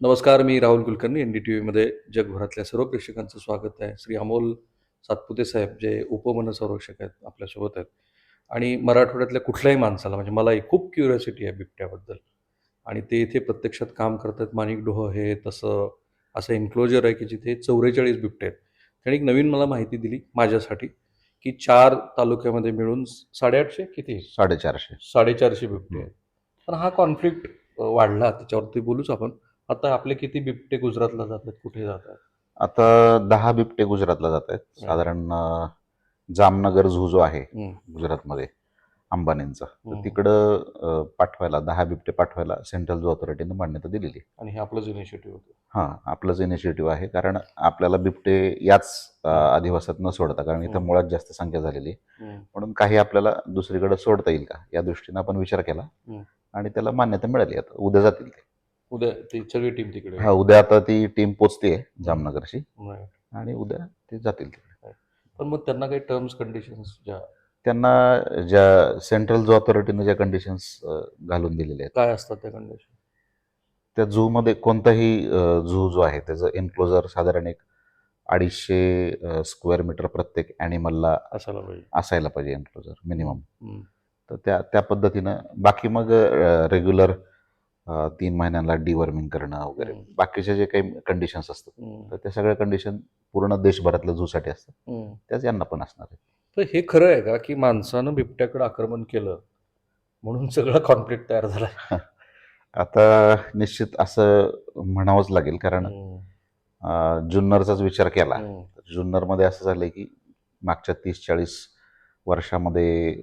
नमस्कार मी Rahul Kulkarni N D T व्हीमध्ये जगभरातल्या सर्व प्रेक्षकांचं स्वागत आहे. श्री अमोल सातपुते साहेब जे उपवनसंरक्षक आहेत आपल्यासोबत आहेत. आणि मराठवाड्यातल्या कुठल्याही माणसाला म्हणजे मलाही खूप क्युरियोसिटी आहे बिबट्याबद्दल. आणि ते इथे प्रत्यक्षात काम करतात माणिक डोह हे तसं असं एन्क्लोजर आहे की जिथे चौवेचाळीस बिबटे आहेत. त्यांनी एक नवीन मला माहिती दिली माझ्यासाठी की चार तालुक्यामध्ये मिळून साडेआठशे किती साडेचारशे. साडेचारशे बिबटे आहेत. पण हा कॉन्फ्लिक्ट वाढला त्याच्यावरती बोलूच आपण. आता आपले किती बिबटे गुजरातला जातात कुठे जातात आता दहा बिबटे गुजरातला जात आहेत साधारण अं, जामनगर झू जो आहे. गुजरातमध्ये अंबानींचा तर हम्म. तिकडं अं, पाठवायला दहा बिबटे पाठवायला सेंट्रल झू ऑथॉरिटीने मान्यता दिलेली आहे. आणि हे आपलंच इनिशिएटिव्ह होतं हां आपलंच इनिशिएटिव्ह आहे कारण आपल्याला बिबटे याच अं, अधिवासात न सोडता कारण इथं हम्म. मुळात जास्त संख्या झालेली आहे. म्हणून काही आपल्याला दुसरीकडे सोडता येईल का या दृष्टीने आपण विचार केला हम्म. आणि त्याला मान्यता मिळाली आता उद्या जातील ते उद्या ती सगळी टीम तिकडे. हा उद्या आता ती टीम पोचते जामनगरची Right. आणि उद्या ते जातील तिकडे. पण मग त्यांना काही टर्म्स कंडिशन्स ज्या त्यांना ज्या सेंट्रल झू ऑथॉरिटीने ज्या कंडिशन्स घालून दिलेल्या आहेत. काय असतात त्या कंडिशन त्या झूमध्ये कोणताही झू जो आहे त्याचं एन्क्लोजर साधारण एक अडीचशे स्क्वेअर मीटर प्रत्येक ॲनिमलला असायला पाहिजे. असायला पाहिजे एन्क्लोजर मिनिमम हम्म. तर त्या त्या पद्धतीनं. बाकी मग रेग्युलर तीन महिन्यांना डिवर्मिंग करणं वगैरे. बाकीचे जे काही कंडिशन्स असतात. तर त्या सगळ्या कंडिशन पूर्ण देशभरातल्या झूसाठी असतात. त्याच यांना पण असणार आहे. तर हे खरं आहे का की माणसानं बिबट्याकडे आक्रमण केलं म्हणून सगळा कॉन्फ्लिक्ट तयार झाला आता निश्चित असं म्हणावंच लागेल कारण जुन्नरचाच विचार केला. तर जुन्नरमध्ये असं झालंय की मागच्या तीस चाळीस वर्षामध्ये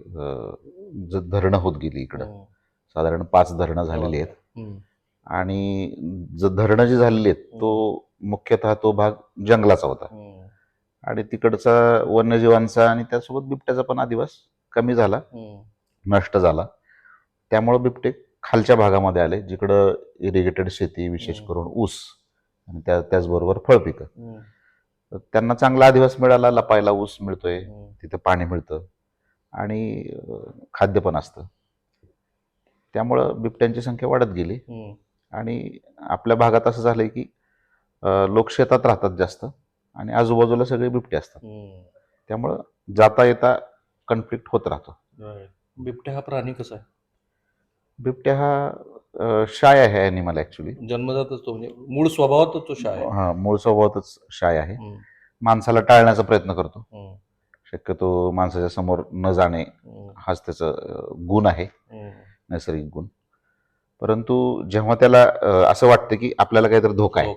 धरणं होत गेली इकडं. साधारण पाच धरणं झालेली आहेत. आणि ज धरणं जी झालेली आहेत तो मुख्यतः तो भाग जंगलाचा होता. आणि तिकडचा वन्यजीवांचा आणि त्यासोबत बिबट्याचा पण अधिवास कमी झाला नष्ट झाला. त्यामुळं बिबटे खालच्या भागामध्ये आले जिकडं इरिगेटेड शेती विशेष. करून ऊस आणि त्या त्याचबरोबर फळपिकं. त्यांना चांगला अधिवास मिळाला लपायला ऊस मिळतोय तिथं पाणी मिळतं आणि खाद्य पण असतं. त्यामुळं बिबट्यांची संख्या वाढत गेली. आणि आपल्या भागात असं झालंय की लोक शेतात राहतात जास्त आणि आजूबाजूला सगळे बिबटे असतात. त्यामुळं जाता येता कन्फ्लिक्ट होत राहतो. बिबट्या हा प्राणी कसा आहे? बिबट्या हा शाय आहे ॲनिमल ॲक्च्युली जन्मजातच तो म्हणजे मूळ स्वभावातच तो शाय आहे. हा मूळ स्वभावातच शाय आहे. माणसाला टाळण्याचा प्रयत्न करतो. शक्यतो माणसाच्या समोर न जाणे. हाच त्याचा गुण आहे. नैसर्गिक गुण परंतु जेव्हा त्याला असं वाटतं की आपल्याला काहीतरी धोका आहे?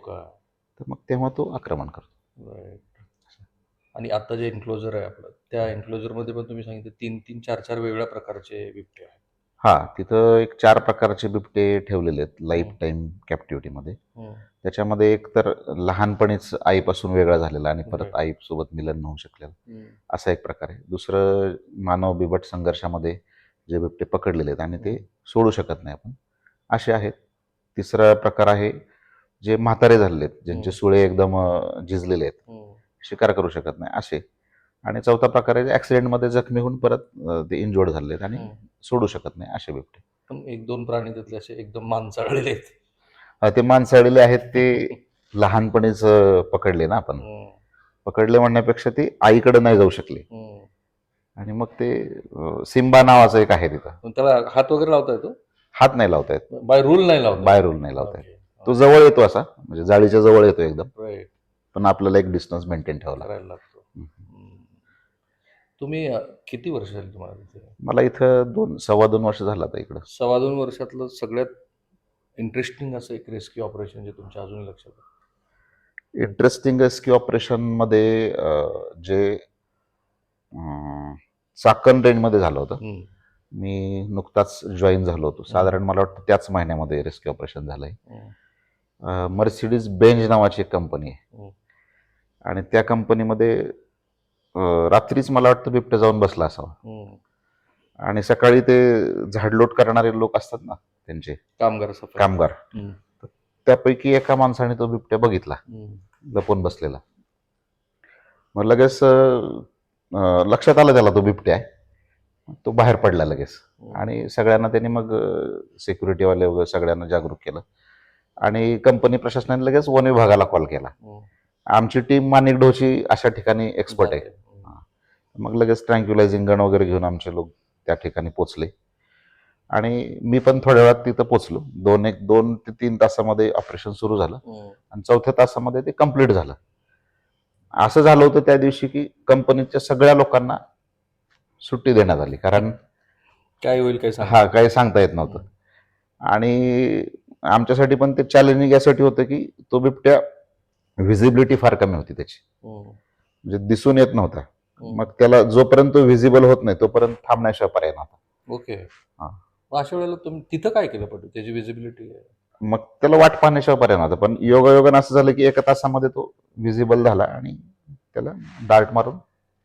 तर मग तेव्हा तो आक्रमण करतो. आणि आता जे एन्क्लोजर आहे आपलं त्या एन्क्लोजरमध्ये पण तुम्ही सांगितलं तीन तीन चार चार वेगळ्या प्रकारचे बिबटे आहेत हा तिथं एक चार प्रकारचे बिबटे ठेवलेले आहेत लाईफ. टाईम कॅप्टिव्हिटीमध्ये. त्याच्यामध्ये एक तर लहानपणीच आईपासून वेगळा झालेला आणि परत Right. आईसोबत मिलन होऊ शकलेला. असा एक प्रकार आहे दुसरं मानव बिबट संघर्षामध्ये जे बिबटे पकडलेले आहेत आणि ते सोडू शकत नाही आपण असे आहेत तिसरा प्रकार आहे जे म्हातारे झालेले आहेत ज्यांचे. सुळे एकदम झिजलेले आहेत. शिकार करू शकत नाही असे आणि चौथा प्रकार आहे ॲक्सिडेंटमध्ये जखमी होऊन परत ते इंजोर्ड झालेले आहेत आणि. सोडू शकत नाही असे बिबटे पण एक दोन प्राणी त्यातले असे एकदम माणसाळलेले आहेत ते माणसाळलेले आहेत ते लहानपणीच पकडले ना आपण. पकडले म्हणण्यापेक्षा ते आईकडे नाही जाऊ शकले. आणि मग ते सिम्बा नावाचं एक आहे तिथं. त्याला हात वगैरे लावता येतो हात नाही लावता येत बाय रूल नाही लावता बाय रूल नाही लावता येत. तो जवळ येतो असा म्हणजे जाळीच्या जवळ येतो एकदम. पण आपल्याला एक डिस्टन्स मेंटेन ठेवला करायला लागतो. तुम्ही किती वर्ष झाली तुम्हाला तिथे? मला इथं दोन सव्वा दोन वर्ष झालं आता इकडं. सव्वा दोन वर्षातलं सगळ्यात इंटरेस्टिंग असं एक रेस्क्यू ऑपरेशन जे तुमच्या अजून लक्षात? इंटरेस्टिंग रेस्क्यू ऑपरेशनमध्ये जे चाकण रेंजमध्ये झालं होतं. मी नुकताच जॉईन झालो होतो साधारण मला वाटतं त्याच महिन्यामध्ये रेस्क्यू ऑपरेशन झालंय. मर्सिडीज बेंज नावाची एक कंपनी आहे. आणि त्या कंपनीमध्ये रात्रीच मला वाटतं बिबट्या जाऊन बसला असावा. आणि सकाळी ते झाडलोट करणारे लोक असतात ना त्यांचे कामगार. कामगार. त्यापैकी एका माणसाने तो बिबट्या बघितला. लपून बसलेला मग लगेच लक्षात आलं त्याला तो बिबट्या आहे. तो बाहेर पडला लगेच. आणि सगळ्यांना त्यांनी मग सिक्युरिटीवाले वगैरे सगळ्यांना जागरूक केलं. आणि कंपनी प्रशासनाने लगेच वन विभागाला कॉल केला. हम्म. आमची टीम माणिक ढोची अशा ठिकाणी एक्सपर्ट आहे. हम्म. मग लगेच ट्रँक्युलायझिंग गन वगैरे घेऊन आमचे लोक त्या ठिकाणी पोचले आणि मी पण थोड्या वेळात तिथं पोचलो दोन एक दोन ते तीन तासामध्ये ऑपरेशन सुरू झालं. आणि चौथ्या तासामध्ये ते कंप्लीट झालं. असं झालं होतं त्या दिवशी की कंपनीच्या सगळ्या लोकांना सुट्टी देण्यात आली. कारण काय होईल काय हा काही सांगता येत नव्हतं. आणि आमच्यासाठी पण ते चॅलेंजिंग यासाठी होतं की तो बिबट्या व्हिजिबिलिटी फार कमी होती त्याची. म्हणजे दिसून येत नव्हता. मग त्याला जोपर्यंत व्हिजिबल होत नाही तोपर्यंत थांबण्याशिवाय पर्याय नव्हता. ओके. हा. अशा वेळेला तुम्ही तिथं काय केलं पडू त्याची विजिबिलिटी मग त्याला वाट पाहण्याशिवाय पर्याय नव्हता. पण योगायोगानं असं झालं की एका तासामध्ये तो व्हिजिबल झाला आणि त्याला डार्ट मारून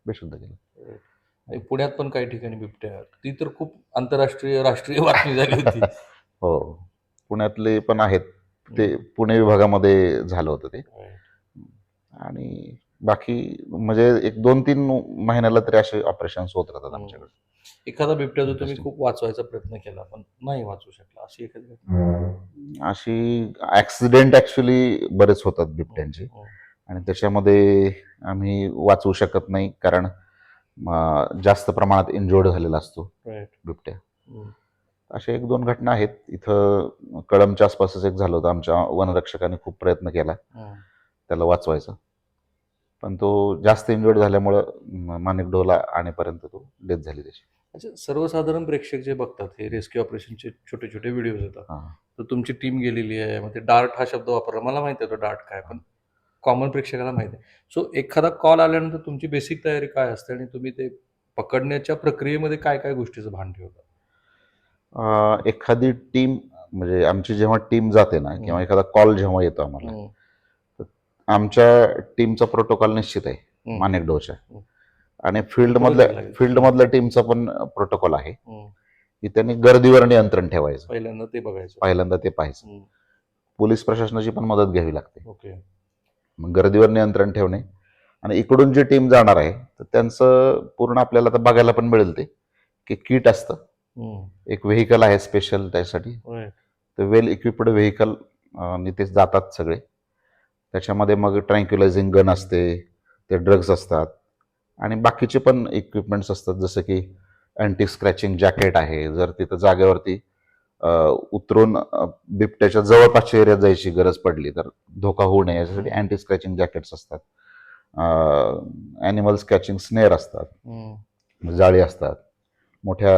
बेशुद्ध केलं. पुण्यात पण काही ठिकाणी बिबट्या. ती तर खूप आंतरराष्ट्रीय राष्ट्रीय बातमी झाली होती. हो. पुण्यातले पण आहेत. ते पुणे विभागामध्ये झालं होतं ते. आणि बाकी म्हणजे एक दोन तीन महिन्याला तरी असे ऑपरेशन होत राहतात आमच्याकडे एखादा बिबट्या जो तुम्ही. खूप वाचवायचा प्रयत्न केला पण नाही वाचू शकला अशी एखादी घटना? अशी ऍक्सिडेंट ऍक्च्युली बरेच होतात बिबट्यांचे हम्म. आणि त्याच्यामध्ये आम्ही वाचवू शकत नाही कारण जास्त प्रमाणात इंजोर्ड झालेला असतो. बिबट्या. अशा एक दोन घटना आहेत इथं कळमच्या आसपासच एक झालं होतं आमच्या वनरक्षकाने खूप प्रयत्न केला. त्याला वाचवायचा पण तो जास्त इंजोर्ड झाल्यामुळं माणिक डोला आणेपर्यंत तो डेथ झाली त्याची अच्छा सर्वसाधारण प्रेक्षक जे बघतात हे रेस्क्यू ऑपरेशनचे छोटे छोटे व्हिडिओज येतात हा. तर तुमची टीम गेलेली आहे मग ते डार्ट हा शब्द वापरला मला माहिती आहे तो डार्ट काय पण कॉमन प्रेक्षकाला माहिती आहे सो एखादा कॉल आल्यानंतर तुमची बेसिक तयारी काय असते आणि तुम्ही ते पकडण्याच्या प्रक्रियेमध्ये काय काय गोष्टीचं भान ठेवता अं, एखादी टीम म्हणजे आमची जेव्हा टीम जाते ना किंवा. एखादा कॉल जेव्हा येतो आम्हाला हम्म. आमच्या टीमचा प्रोटोकॉल निश्चित आहे. माणिक डोच्या. आणि फील्ड मधल्या. फील्ड मधल्या टीमचा पण प्रोटोकॉल आहे. की त्यांनी गर्दीवर नियंत्रण ठेवायचं पहिल्यांदा ते बघायचं पहिल्यांदा ते पाहायचं. पोलीस प्रशासनाची पण मदत घ्यावी लागते ओके मग गर्दीवर नियंत्रण ठेवणे आणि इकडून जी टीम जाणार आहे तर त्यांचं पूर्ण आपल्याला तर बघायला पण मिळेल ते की किट असतं. एक व्हेकल आहे स्पेशल त्यासाठी. तर वेल इक्विप्ड व्हेकल ते जातात सगळे त्याच्यामध्ये मग ट्रँक्युलायझिंग गन असते ते ड्रग्ज असतात. आणि बाकीचे पण इक्विपमेंट्स असतात जसं की अँटी स्क्रॅचिंग जॅकेट आहे. जर तिथं जागेवरती उतरून बिबट्याच्या जवळपासच्या एरियात जायची गरज पडली तर धोका होऊ नये. याच्यासाठी अँटी स्क्रॅचिंग जॅकेट्स असतात ॲनिमल स्क्रॅचिंग स्नेअर असतात. जाळी असतात. मोठ्या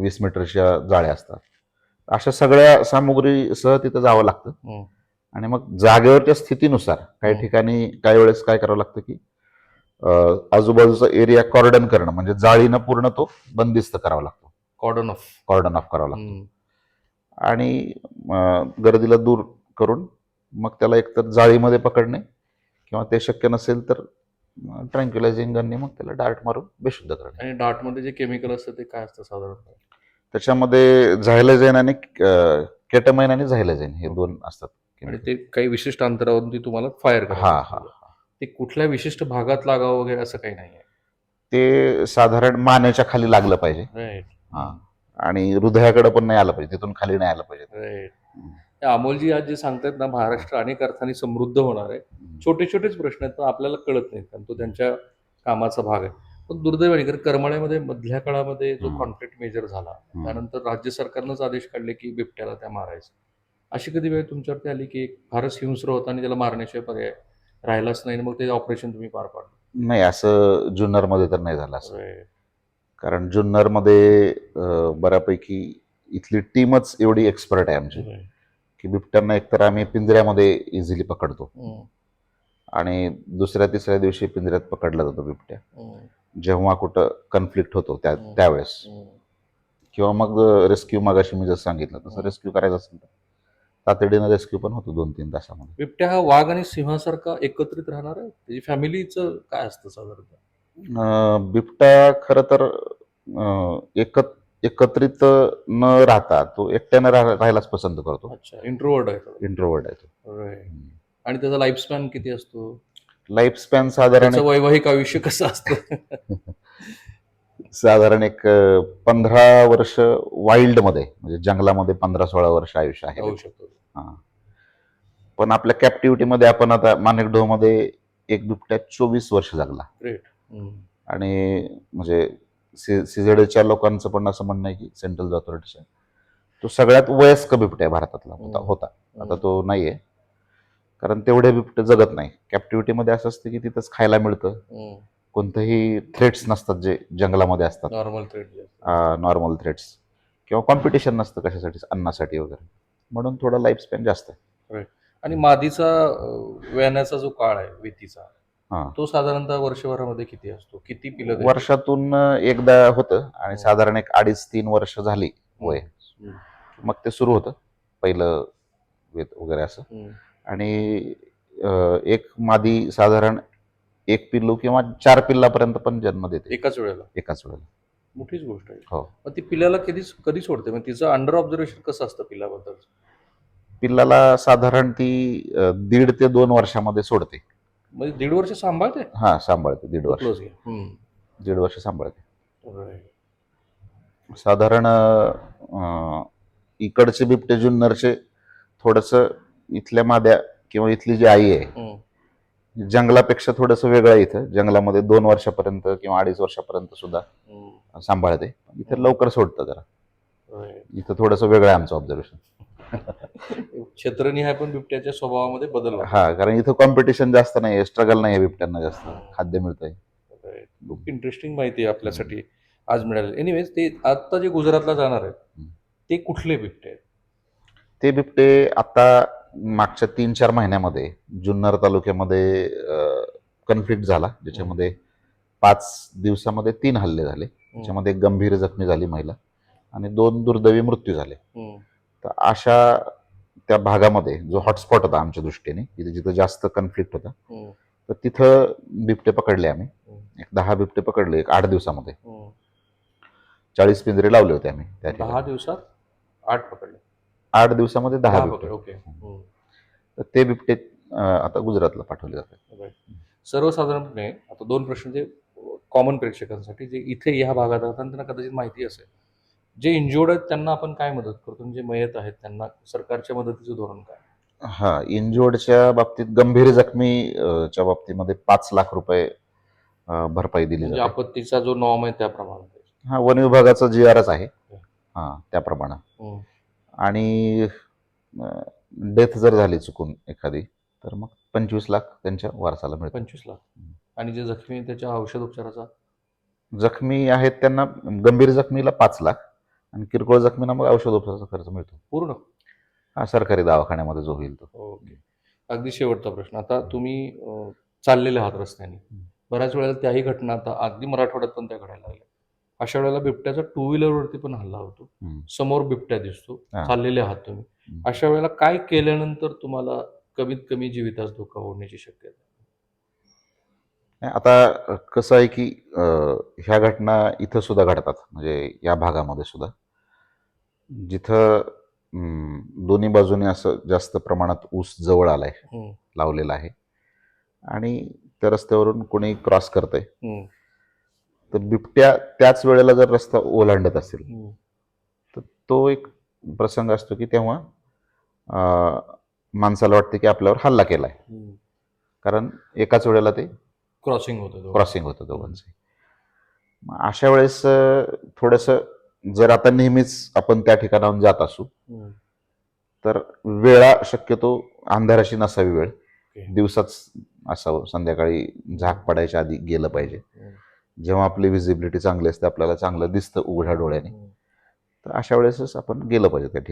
वीस मीटरच्या जाळ्या असतात. अशा सगळ्या सामुग्रीसह तिथं जावं लागतं. आणि मग जागेवरच्या स्थितीनुसार काही हम्म. ठिकाणी काही वेळेस काय करावं लागतं की आजूबाजूचा एरिया कॉर्डन करणं म्हणजे जाळीनं पूर्ण तो बंदिस्त करावा लागतो. कॉर्डन ऑफ कॉर्डन ऑफ करावा लागतो. आणि गर्दीला दूर करून मग त्याला एकतर जाळीमध्ये पकडणे किंवा ते शक्य नसेल तर ट्रँक्युलायझिंग गनने मग त्याला डार्ट मारून बेशुद्ध करणे. आणि डार्टमध्ये जे केमिकल असतं ते काय असतं साधारण त्याच्यामध्ये झायलाझेन आणि केटमाइन आणि झायलाझेन हे. दोन असतात. आणि ते काही विशिष्ट अंतरावरून ती तुम्हाला फायर हा हा ते कुठल्या विशिष्ट भागात लागावं वगैरे असं काही नाही ते साधारण मानेच्या खाली लागलं पाहिजे. राईट हा. आणि हृदयाकडे पण नाही आलं पाहिजे तिथून खाली नाही आलं पाहिजे. राईट अमोलजी आज जे सांगतायत ना महाराष्ट्र अनेक अर्थाने समृद्ध होणार आहे. छोटे छोटेच प्रश्न आहेत पण आपल्याला कळत नाहीत कारण तो त्यांच्या कामाचा भाग आहे. पण दुर्दैवाने कारण करमाळ्यामध्ये मधल्या काळामध्ये जो हम्म. कॉन्फ्लिक्ट मेजर झाला हम्म. त्यानंतर राज्य सरकारनंच आदेश काढले की बिबट्याला त्या मारायचं. अशी कधी वेळ तुमच्यावरती आली की एक फारच हिंस्र होता आणि त्याला मारण्याशिवाय पर्याय राहिलाच नाही आणि मग ते ऑपरेशन तुम्ही पार पाडलं नाही असं जुन्नरमध्ये तर नाही झालं असं. कारण जुन्नरमध्ये अं, बऱ्यापैकी इथली टीमच एवढी एक्सपर्ट आहे आमची. की बिबट्यांना एकतर आम्ही पिंजऱ्यामध्ये इझिली पकडतो हम्म. आणि दुसऱ्या तिसऱ्या दिवशी पिंजऱ्यात पकडला जातो बिबट्या हम्म. जेव्हा कुठं कन्फ्लिक्ट होतो त्या हम्म. त्यावेळेस हम्म. किंवा मग रेस्क्यू मागाशी मी जसं सांगितलं तसं हम्म. रेस्क्यू करायचं असेल तर तातडीनं रेस्क्यू पण होतो दोन तीन तासामध्ये. बिबट्या हा वाघ आणि सिंहासारखा एकत्रित राहणार आहे? त्याची फॅमिलीचं काय असतं साधारणतः अं, बिबट्या खरं तर एकत्रित न राहता तो एकट्यानं राह- राहायलाच पसंत करतो. अच्छा इंट्रोवर्ड आहे तो. इंट्रोवर्ड आहे तो. आणि त्याचा लाईफ स्पॅन किती असतो? लाईफ स्पॅन साधारण वैवाहिक आयुष्य कसं असतं? साधारण एक पंधरा वर्ष वाईल्डमध्ये म्हणजे जंगलामध्ये पंधरा सोळा वर्ष आयुष्य आहे. होऊ शकतो. हा. पण आपल्या कॅप्टिव्हिटीमध्ये आपण आता माणिकडोहमध्ये एक बिबट्या चोवीस वर्ष जगला. ग्रेट आणि म्हणजे सीझेडच्या लोकांचं पण असं म्हणणं आहे की सेंट्रल ऑथॉरिटीच्या तो सगळ्यात वयस्क बिबट्या आहे भारतातला होता हम्म. होता. आता तो नाहीये. कारण तेवढे बिबटे जगत नाही. कॅप्टिव्हिटीमध्ये असं असतं की तिथंच खायला मिळतं. कोणतेही थ्रेट्स नसतात जे जंगलामध्ये असतात. नॉर्मल थ्रेड नॉर्मल थ्रेट्स किंवा कॉम्पिटिशन नसतं कशासाठी अन्नासाठी वगैरे. म्हणून थोडा लाईफ स्पॅन जास्त आहे. आणि मादीचा अं, व्याण्याचा जो काळ आहे वेतीचा हा. तो साधारणतः वर्षभरामध्ये किती असतो? किती पिलं? वर्षातून एकदा होतं. आणि हो. साधारण एक अडीच तीन वर्ष झाली वय. मग ते सुरू होतं. पहिलं वेत वगैरे असं. आणि एक मादी साधारण एक पिल्लू किंवा चार पिल्लापर्यंत पण जन्म देते. एकाच वेळेला? एकाच वेळेला. मोठीच गोष्ट आहे. हो. मग ती पिल्याला कधी कधी सोडते? मग तिचं अंडर ऑब्झर्वेशन कसं असतं पिल्लाबद्दल पिल्लाला साधारण ती अं, दीड ते दोन वर्षामध्ये सोडते. म्हणजे दीड वर्ष सांभाळते? हा सांभाळते दीड वर्ष. दीड वर्ष सांभाळते. साधारण अं, इकडचे बिबटे जुन्नरचे थोडस इथल्या माद्या किंवा इथली जी आई आहे. जंगलापेक्षा थोडंसं वेगळं इथं जंगलामध्ये दोन वर्षापर्यंत किंवा अडीच वर्षापर्यंत सुद्धा. सांभाळते इथं लवकर सोडतं जरा. इथं थोडंसं वेगळं आहे आमचं ऑब्झर्वेशन क्षेत्रनिहाय पण बिबट्याच्या स्वभावामध्ये बदल. हा कारण इथं कॉम्पिटिशन जास्त नाही स्ट्रगल नाही आहे बिबट्यांना जास्त खाद्य मिळतंय. खूप इंटरेस्टिंग माहिती आहे आपल्यासाठी आज मिळाली एनिवेज ते आता जे गुजरातला जाणार आहेत. ते कुठले बिबटे आहेत ते बिबटे आता मागच्या तीन चार महिन्यामध्ये जुन्नर तालुक्यामध्ये कन्फ्लिक्ट झाला ज्याच्यामध्ये पाच दिवसामध्ये तीन हल्ले झाले त्याच्यामध्ये गंभीर जखमी झाली महिला आणि दोन दुर्दैवी मृत्यू झाले. तर अशा त्या भागामध्ये जो हॉटस्पॉट होता आमच्या दृष्टीने जिथे जिथं जास्त कन्फ्लिक्ट होता. तर तिथं बिबटे पकडले आम्ही. एक दहा बिबटे पकडले एक आठ दिवसामध्ये. चाळीस पिंजरे लावले होते आम्ही त्या दिवसात आठ पकडले आठ दिवसामध्ये दहा बिबटे. हम्म. तर ते बिबटे आता गुजरातला पाठवले जातात. सर्वसाधारणपणे आता दोन प्रश्न जे कॉमन प्रेक्षकांसाठी जे इथे ह्या भागात राहतात त्यांना कदाचित माहिती असेल. जे इंजुर्ड आहेत त्यांना आपण काय मदत करतो? जे मयत आहेत त्यांना सरकारच्या मदतीचं धोरण काय? हा इंजोर्डच्या बाबतीत गंभीर जखमी अं, च्या बाबतीमध्ये पाच लाख रुपये भरपाई दिली म्हणजे जाते. आपत्तीचा जो नॉर्म आहे त्याप्रमाणे. हा वन विभागाचा जी आरच आहे. हा त्याप्रमाणे. आणि डेथ जर झाली चुकून एखादी तर मग पंचवीस लाख त्यांच्या वारसाला मिळतात. पंचवीस लाख. आणि जे जखमी त्याच्या औषध उपचाराचा? जखमी आहेत त्यांना गंभीर जखमीला पाच लाख आणि किरकोळ जखमीला मग औषधोपचाराचा खर्च मिळतो. पूर्ण? हा सरकारी दवाखान्यामध्ये जो होईल तो. ओके. अगदी शेवटचा प्रश्न. आता तुम्ही चाललेले आहात रस्त्याने. बऱ्याच वेळेला त्याही घटना आता अगदी मराठवाड्यात पण त्या घडायला लागल्या. अशा वेळेला बिबट्याचा टू व्हीलरवरती पण हल्ला होतो. समोर बिबट्या दिसतो. चाललेले आहात तुम्ही. अशा वेळेला काय केल्यानंतर तुम्हाला कमीत कमी जीवितास धोका होण्याची शक्यता आता कसं आहे की ह्या घटना इथं सुद्धा घडतात म्हणजे या भागामध्ये सुद्धा जिथं दोन्ही बाजूने असं जास्त प्रमाणात ऊस जवळ आलाय. लावलेला आहे आणि त्या रस्त्यावरून कोणी क्रॉस करतंय. तर बिबट्या त्याच वेळेला जर रस्ता ओलांडत असेल. तर तो एक प्रसंग असतो की तेव्हा माणसाला वाटते की आपल्यावर हल्ला केलाय. कारण एकाच वेळेला ते क्रॉसिंग होतं. क्रॉसिंग होतं दोघांचे मग अशा वेळेस थोडंसं जर आता नेहमीच आपण त्या ठिकाणाहून जात असू. तर वेळा शक्यतो अंधाराशी नसावी वेळ. दिवसाच असावं संध्याकाळी झाक पडायच्या आधी गेलं पाहिजे. जेव्हा आपली व्हिजिबिलिटी चांगली असते आपल्याला चांगलं दिसतं उघड्या डोळ्याने हम्म. तर अशा वेळेसच आपण गेलं पाहिजे त्या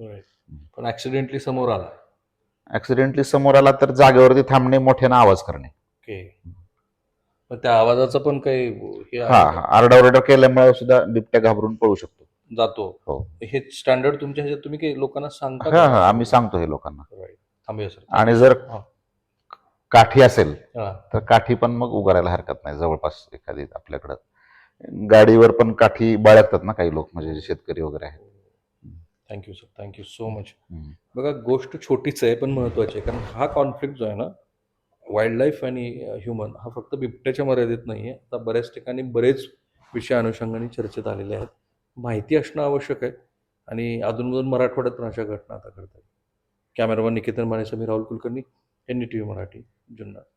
Right. पण ऍक्सिडेंटली समोर आला ऍक्सिडेंटली समोर आला तर जागेवरती थांबणे मोठ्यानं आवाज करणे त्या आवाजाचं पण काही हे हा? हा आरडाओरडा केल्यामुळे सुद्धा बिबट्या घाबरून पळू शकतो जातो हो. हे स्टँडर्ड तुमच्या ह्याच्यात तुम्ही लोकांना सांगता हा हा आम्ही सांगतो हे लोकांना Right. थांबूया सर आणि जर हा. काठी असेल. तर काठी पण मग उगारायला हरकत नाही. जवळपास एखादी आपल्याकडं. गाडीवर पण काठी बाळगतात ना काही लोक म्हणजे शेतकरी वगैरे आहेत. Thank you sir thank you so much. बघा गोष्ट छोटीच आहे पण महत्वाची आहे. कारण हा कॉन्फ्लिक्ट जो आहे ना वाईल्ड लाईफ आणि ह्युमन हा फक्त बिबट्याच्या मर्यादित नाही आहे आता बऱ्याच ठिकाणी बरेच विषय अनुषंगाने चर्चेत आलेले आहेत. माहिती असणं आवश्यक आहे आणि अधूनमधून मराठवाड्यात पण अशा घटना आता घडतात cameraman Niketan Mane Sameer Rahul Kulkarni N D T V Marathi Junnar